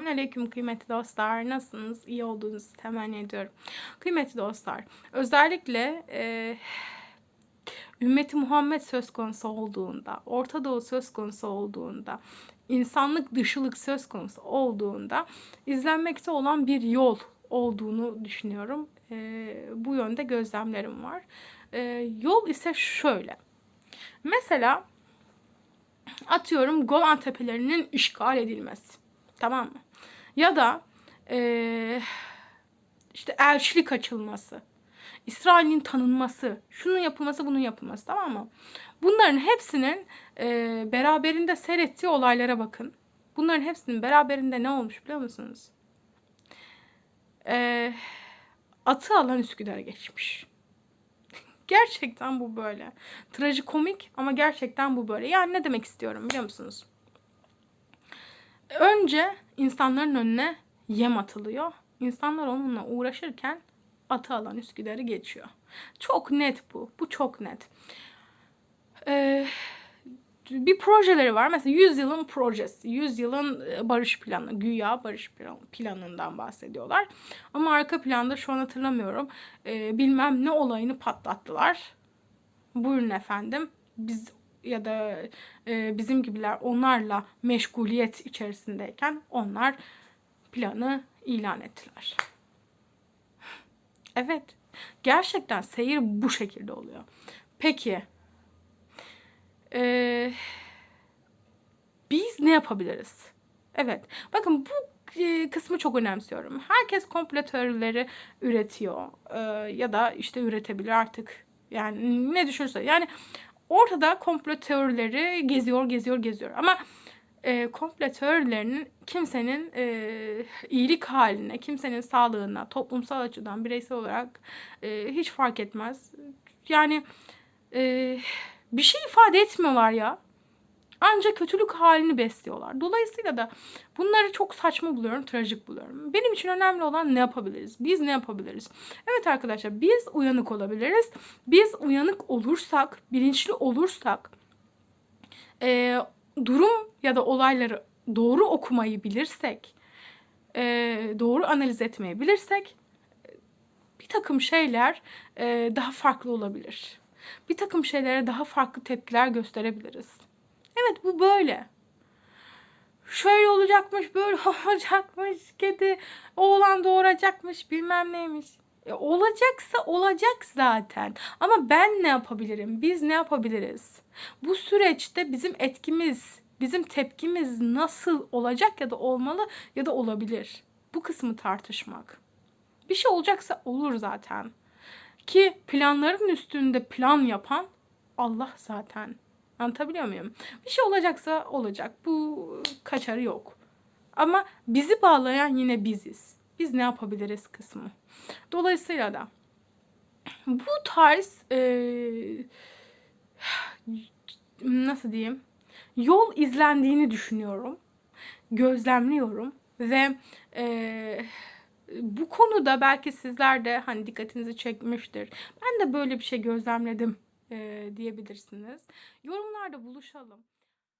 Selamünaleyküm kıymetli dostlar. Nasılsınız? İyi olduğunuzu temenni ediyorum. Kıymetli dostlar, özellikle e, ümmeti Muhammed söz konusu olduğunda, Orta Doğu söz konusu olduğunda, insanlık dışılık söz konusu olduğunda izlenmekte olan bir yol olduğunu düşünüyorum. E, bu yönde gözlemlerim var. E, yol ise şöyle. Mesela atıyorum Golan Tepelerinin işgal edilmesi. Tamam mı? Ya da eee, işte elçilik açılması. İsrail'in tanınması. Şunun yapılması, bunun yapılması. Tamam mı? Bunların hepsinin eee, beraberinde seyrettiği olaylara bakın. Bunların hepsinin beraberinde ne olmuş biliyor musunuz? Eee, atı alan Üsküdar'a geçmiş. Gerçekten bu böyle. Trajikomik ama gerçekten bu böyle. Yani ne demek istiyorum biliyor musunuz? Önce insanların önüne yem atılıyor. İnsanlar onunla uğraşırken atı alan Üsküdar'ı geçiyor. Çok net bu. Bu çok net. Ee, bir projeleri var. Mesela 100 yılın projesi. 100 yılın e, barış planı. Güya barış plan- planından bahsediyorlar. Ama arka planda şu an hatırlamıyorum. Ee, bilmem ne olayını patlattılar. Buyurun efendim. Biz ya da e, bizim gibiler onlarla meşguliyet içerisindeyken onlar planı ilan ettiler. Evet. Gerçekten seyir bu şekilde oluyor. Peki e, biz ne yapabiliriz? Evet. Bakın bu e, kısmı çok önemsiyorum. Herkes komplo teorileri üretiyor. E, ya da işte üretebilir artık. Yani ne düşünürse. Yani ortada komplo teorileri geziyor, geziyor, geziyor. Ama e, komplo teorilerinin kimsenin e, iyilik haline, kimsenin sağlığına, toplumsal açıdan, bireysel olarak e, hiç fark etmez. Yani e, bir şey ifade etmiyorlar ya. Ancak kötülük halini besliyorlar. Dolayısıyla da bunları çok saçma buluyorum, trajik buluyorum. Benim için önemli olan ne yapabiliriz? Biz ne yapabiliriz? Evet arkadaşlar biz uyanık olabiliriz. Biz uyanık olursak, bilinçli olursak, e, durum ya da olayları doğru okumayı bilirsek, e, doğru analiz etmeyi bilirsek bir takım şeyler e, daha farklı olabilir. Bir takım şeylere daha farklı tepkiler gösterebiliriz. Evet bu böyle. Şöyle olacakmış, böyle olacakmış, kedi oğlan doğuracakmış, bilmem neymiş. E, olacaksa olacak zaten. Ama ben ne yapabilirim? Biz ne yapabiliriz? Bu süreçte bizim etkimiz, bizim tepkimiz nasıl olacak ya da olmalı ya da olabilir? Bu kısmı tartışmak. Bir şey olacaksa olur zaten. Ki planların üstünde plan yapan Allah zaten. Anlatabiliyor muyum? Bir şey olacaksa olacak. Bu kaçarı yok. Ama bizi bağlayan yine biziz. Biz ne yapabiliriz kısmı. Dolayısıyla da bu tarz e, nasıl diyeyim yol izlendiğini düşünüyorum. Gözlemliyorum ve e, bu konuda belki sizler de hani dikkatinizi çekmiştir. Ben de böyle bir şey gözlemledim diyebilirsiniz. Yorumlarda buluşalım.